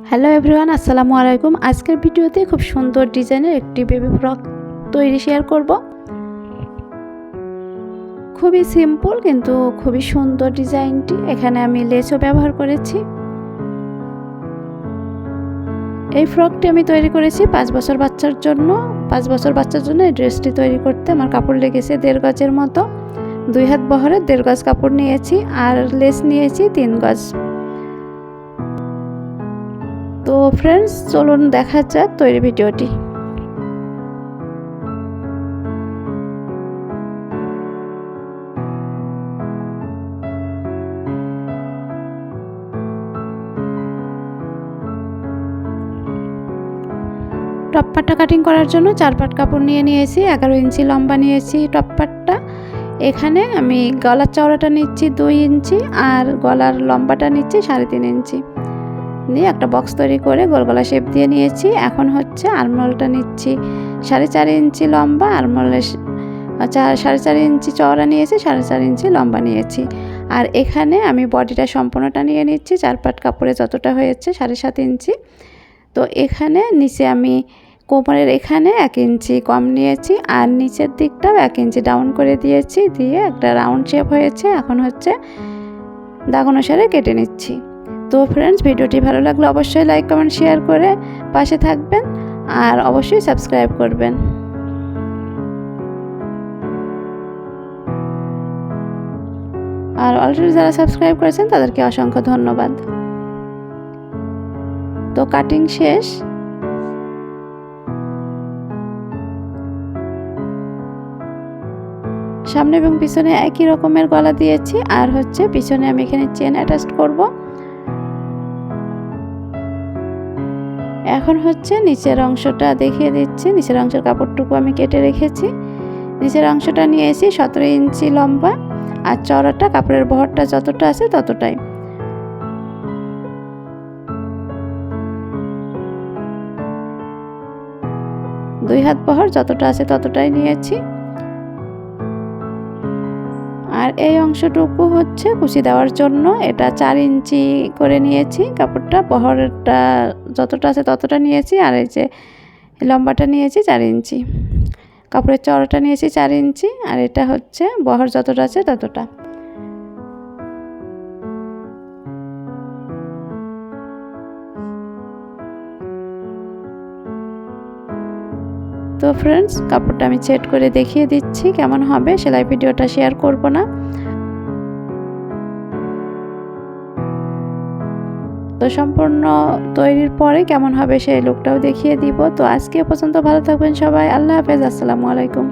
Hello everyone আসসালামু আলাইকুম। আজকের ভিডিওতে খুব সুন্দর ডিজাইনের একটি বেবি ফ্রক তৈরি শেয়ার করব। খুবই সিম্পল কিন্তু খুবই সুন্দর ডিজাইনটি। এখানে আমি লেসও ব্যবহার করেছি। এই ফ্রকটি আমি তৈরি করেছি পাঁচ বছর বাচ্চার জন্য। পাঁচ বছর বাচ্চার জন্য এই ড্রেসটি তৈরি করতে আমার কাপড় লেগেছে দেড় গজের মতো। দুই হাত বহরের দেড় গজ কাপড় নিয়েছি আর লেস নিয়েছি তিন গজ। তো ফ্রেন্ডস চলুন দেখা যাক তৈরি ভিডিওটি। টপ পাটটা কাটিং করার জন্য চার পাট কাপড় নিয়ে নিয়েছি, এগারো ইঞ্চি লম্বা নিয়েছি টপ পাটটা। এখানে আমি গলার চওড়াটা নিচ্ছি দুই ইঞ্চি আর গলার লম্বাটা নিচ্ছি সাড়ে তিন ইঞ্চি। নিয়ে একটা বক্স তৈরি করে গোল গলা শেপ দিয়ে নিয়েছি। এখন হচ্ছে আরমোলটা নিচ্ছি। সাড়ে চার ইঞ্চি লম্বা আরমোলের চার সাড়ে চার ইঞ্চি চওড়া নিয়েছি, সাড়ে চার ইঞ্চি লম্বা নিয়েছি। আর এখানে আমি বডিটা সম্পূর্ণটা নিয়ে নিচ্ছি। চার পাট কাপড়ে যতটা হয়েছে সাড়ে সাত ইঞ্চি। তো এখানে নিচে আমি কোমরের এখানে এক ইঞ্চি কম নিয়েছি আর নিচের দিকটাও এক ইঞ্চি ডাউন করে দিয়েছি। দিয়ে একটা রাউন্ড শেপ হয়েছে। এখন হচ্ছে দাগ অনুসারে কেটে নিচ্ছি। তো ফ্রেন্ডস ভিডিওটি ভালো লাগলে অবশ্যই লাইক কমেন্ট শেয়ার করে পাশে থাকবেন আর অবশ্যই সাবস্ক্রাইব করবেন। আর অলরেডি যারা সাবস্ক্রাইব করেছেন, তাদেরকে অসংখ্য ধন্যবাদ। তো কাটিং শেষ। সামনে এবং পিছনে একই রকমের গলা দিয়েছি, আর হচ্ছে পিছনে আমি এখানে চেন অ্যাটাচ করব। এখন হচ্ছে নিচের অংশটা দেখিয়ে দিচ্ছি। নিচের অংশের কাপড়টুকু আমি কেটে রেখেছি। নিচের অংশটা নিয়েছি সতেরো ইঞ্চি লম্বা আর চওড়াটা, কাপড়ের বহরটা যতটা আছে ততটাই। দুই হাত বহর যতটা আছে ততটাই নিয়েছি। আর এই অংশটুকু হচ্ছে কুচি দেওয়ার জন্য। এটা চার ইঞ্চি করে নিয়েছি। কাপড়টা বহরটা যতটা আছে ততটা নিয়েছি, আর এই যে লম্বাটা নিয়েছি চার ইঞ্চি। কাপড়ের চড়াটা নিয়েছি চার ইঞ্চি, আর এটা হচ্ছে বহর যতটা আছে ততটা। তো ফ্রেন্ডস কাপড়টা আমি সেট করে দেখিয়ে দিচ্ছি কেমন হবে, সেলাই ভিডিওটা শেয়ার করব না। তো সম্পূর্ণ তৈরির পরে কেমন হবে সেই লুকটাও দেখিয়ে দিব। তো আজকে পর্যন্ত ভালো থাকবেন সবাই। আল্লাহ হাফেজ। আসসালামু আলাইকুম।